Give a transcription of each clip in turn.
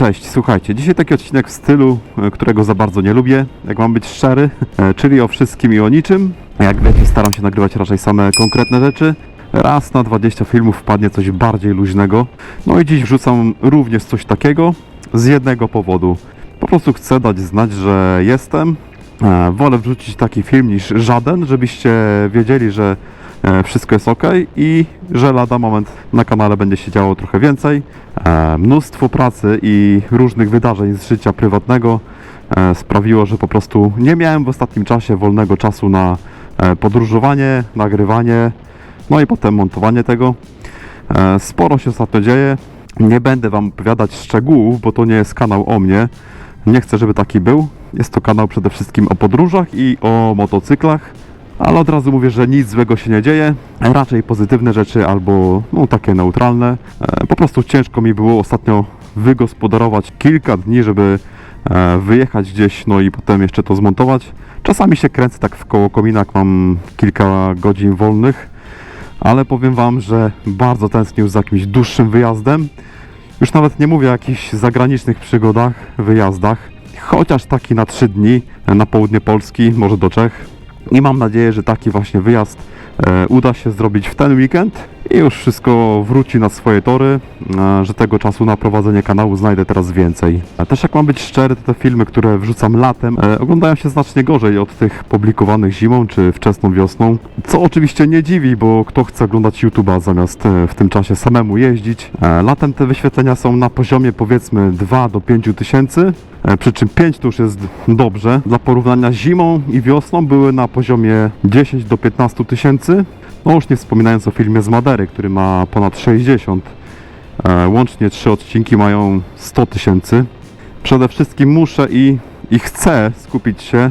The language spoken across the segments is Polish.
Cześć, słuchajcie, dzisiaj taki odcinek w stylu, e, którego za bardzo nie lubię, jak mam być szczery, e, czyli o wszystkim i o niczym. Jak wiecie, staram się nagrywać raczej same konkretne rzeczy. Raz na 20 filmów wpadnie coś bardziej luźnego. No i dziś wrzucam również coś takiego z jednego powodu. Po prostu chcę dać znać, że jestem. E, Wolę wrzucić taki film niż żaden, żebyście wiedzieli, że wszystko jest ok i że lada moment na kanale będzie się działo trochę więcej. E, Mnóstwo pracy i różnych wydarzeń z życia prywatnego e, sprawiło, że po prostu nie miałem w ostatnim czasie wolnego czasu na e, podróżowanie, nagrywanie, no i potem montowanie tego. E, Sporo się ostatnio dzieje. Nie będę Wam opowiadać szczegółów, bo to nie jest kanał o mnie. Nie chcę, żeby taki był. Jest to kanał przede wszystkim o podróżach i o motocyklach. Ale od razu mówię, że nic złego się nie dzieje. Raczej pozytywne rzeczy albo no, takie neutralne. E, Po prostu ciężko mi było ostatnio wygospodarować kilka dni, żeby e, wyjechać gdzieś, no i potem jeszcze to zmontować. Czasami się kręcę tak w koło komina, jak mam kilka godzin wolnych, ale powiem Wam, że bardzo tęsknię za jakimś dłuższym wyjazdem. Już nawet nie mówię o jakichś zagranicznych przygodach, wyjazdach, chociaż taki na 3 dni na południe Polski, może do Czech. I mam nadzieję, że taki właśnie wyjazd e, uda się zrobić w ten weekend i już wszystko wróci na swoje tory, e, że tego czasu na prowadzenie kanału znajdę teraz więcej. A też jak mam być szczery, to te filmy, które wrzucam latem, e, oglądają się znacznie gorzej od tych publikowanych zimą czy wczesną wiosną, co oczywiście nie dziwi, bo kto chce oglądać YouTube'a zamiast e, w tym czasie samemu jeździć. E, Latem te wyświetlenia są na poziomie powiedzmy 2 do 5 tysięcy, E, Przy czym 5 to już jest dobrze. Dla porównania zimą i wiosną były na poziomie 10 do 15 tysięcy. No już nie wspominając o filmie z Madery, który ma ponad 60. E, Łącznie trzy odcinki mają 100 tysięcy. Przede wszystkim muszę i, i chcę skupić się,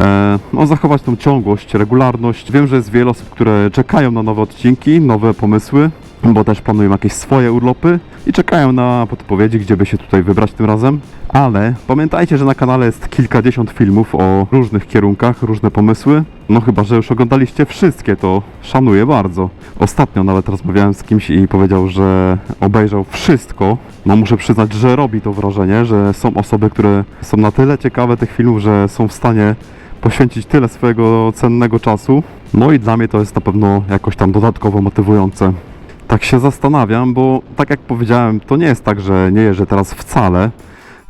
e, no, zachować tą ciągłość, regularność. Wiem, że jest wiele osób, które czekają na nowe odcinki, nowe pomysły, bo też planują jakieś swoje urlopy i czekają na podpowiedzi, gdzie by się tutaj wybrać tym razem. Ale pamiętajcie, że na kanale jest kilkadziesiąt filmów o różnych kierunkach, różne pomysły. No chyba, że już oglądaliście wszystkie, to szanuję bardzo. Ostatnio nawet rozmawiałem z kimś i powiedział, że obejrzał wszystko. No muszę przyznać, że robi to wrażenie, że są osoby, które są na tyle ciekawe tych filmów, że są w stanie poświęcić tyle swojego cennego czasu. No i dla mnie to jest na pewno jakoś tam dodatkowo motywujące. Tak się zastanawiam, bo tak jak powiedziałem, to nie jest tak, że nie jeżdżę teraz wcale.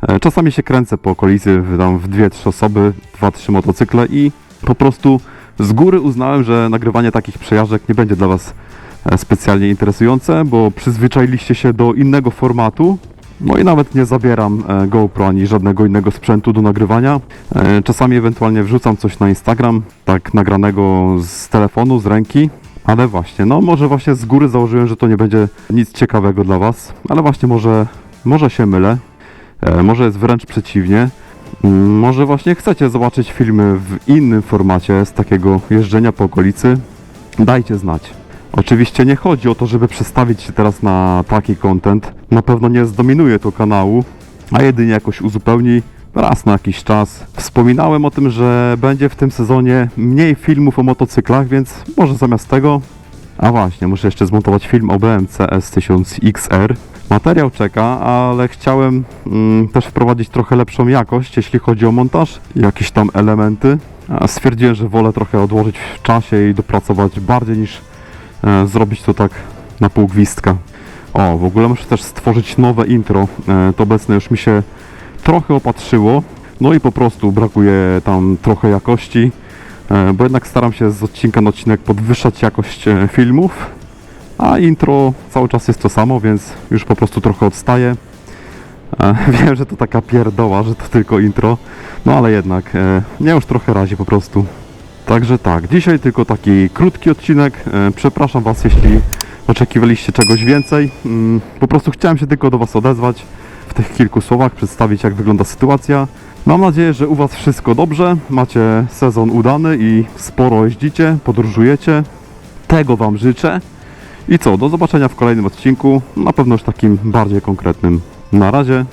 E, Czasami się kręcę po okolicy, tam w dwie, trzy osoby, dwa, trzy motocykle i po prostu z góry uznałem, że nagrywanie takich przejażdżek nie będzie dla Was e, specjalnie interesujące, bo przyzwyczailiście się do innego formatu. No i nawet nie zabieram e, GoPro ani żadnego innego sprzętu do nagrywania. Czasami ewentualnie wrzucam coś na Instagram, tak nagranego z telefonu, z ręki. Ale właśnie, no może właśnie z góry założyłem, że to nie będzie nic ciekawego dla Was, ale właśnie może, może się mylę. E, Może jest wręcz przeciwnie. Mm, Może właśnie chcecie zobaczyć filmy w innym formacie z takiego jeżdżenia po okolicy? Dajcie znać. Oczywiście nie chodzi o to, żeby przestawić się teraz na taki content. Na pewno nie zdominuje to kanału, a jedynie jakoś uzupełni raz na jakiś czas. Wspominałem o tym, że będzie w tym sezonie mniej filmów o motocyklach, więc może zamiast tego a właśnie, muszę jeszcze zmontować film o BMC S1000XR. Materiał czeka, ale chciałem mm, też wprowadzić trochę lepszą jakość, jeśli chodzi o montaż, jakieś tam elementy. A stwierdziłem, że wolę trochę odłożyć w czasie i dopracować bardziej niż e, zrobić to tak na pół gwizdka. O, w ogóle muszę też stworzyć nowe intro. E, to obecne już mi się trochę opatrzyło. No i po prostu brakuje tam trochę jakości. E, bo jednak staram się z odcinka na odcinek podwyższać jakość e, filmów, a intro cały czas jest to samo, więc już po prostu trochę odstaję. E, Wiem, że to taka pierdoła, że to tylko intro, no ale jednak, e, mnie już trochę razi po prostu. Także tak, dzisiaj tylko taki krótki odcinek. Przepraszam Was, jeśli oczekiwaliście czegoś więcej. Mm, Po prostu chciałem się tylko do Was odezwać w tych kilku słowach, przedstawić jak wygląda sytuacja. Mam nadzieję, że u Was wszystko dobrze, macie sezon udany i sporo jeździcie, podróżujecie. Tego Wam życzę. I co, do zobaczenia w kolejnym odcinku, na pewno już takim bardziej konkretnym. Na razie,